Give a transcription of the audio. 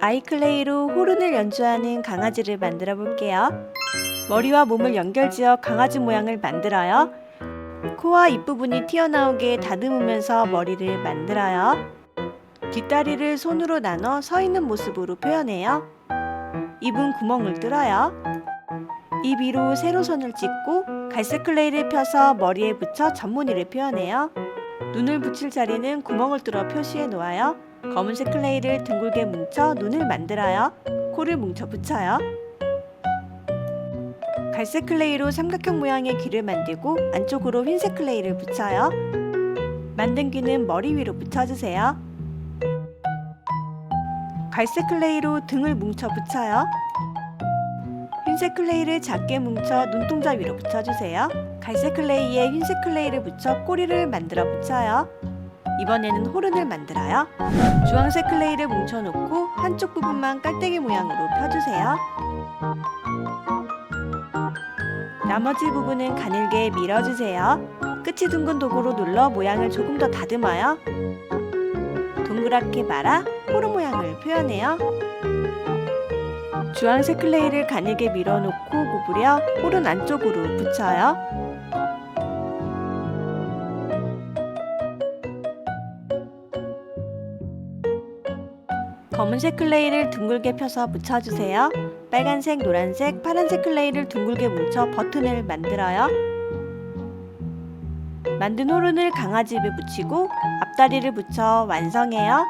아이클레이로 호른을 연주하는 강아지를 만들어 볼게요. 머리와 몸을 연결지어 강아지 모양을 만들어요. 코와 입부분이 튀어나오게 다듬으면서 머리를 만들어요. 뒷다리를 손으로 나눠 서 있는 모습으로 표현해요. 입은 구멍을 뚫어요. 입 위로 세로선을 찍고 갈색 클레이를 펴서 머리에 붙여 전무늬를 표현해요. 눈을 붙일 자리는 구멍을 뚫어 표시해 놓아요. 검은색 클레이를 둥글게 뭉쳐 눈을 만들어요. 코를 뭉쳐 붙여요. 갈색 클레이로 삼각형 모양의 귀를 만들고 안쪽으로 흰색 클레이를 붙여요. 만든 귀는 머리 위로 붙여주세요. 갈색 클레이로 등을 뭉쳐 붙여요. 흰색 클레이를 작게 뭉쳐 눈동자 위로 붙여주세요. 갈색 클레이에 흰색 클레이를 붙여 꼬리를 만들어 붙여요. 이번에는 호른을 만들어요. 주황색 클레이를 뭉쳐놓고 한쪽 부분만 깔때기 모양으로 펴주세요. 나머지 부분은 가늘게 밀어주세요. 끝이 둥근 도구로 눌러 모양을 조금 더 다듬어요. 동그랗게 말아 호르 모양을 표현해요. 주황색 클레이를 가늘게 밀어놓고 구부려 홀은 안쪽으로 붙여요. 검은색 클레이를 둥글게 펴서 붙여주세요. 빨간색, 노란색, 파란색 클레이를 둥글게 뭉쳐 버튼을 만들어요. 만든 호른을 강아지 입에 붙이고 앞다리를 붙여 완성해요.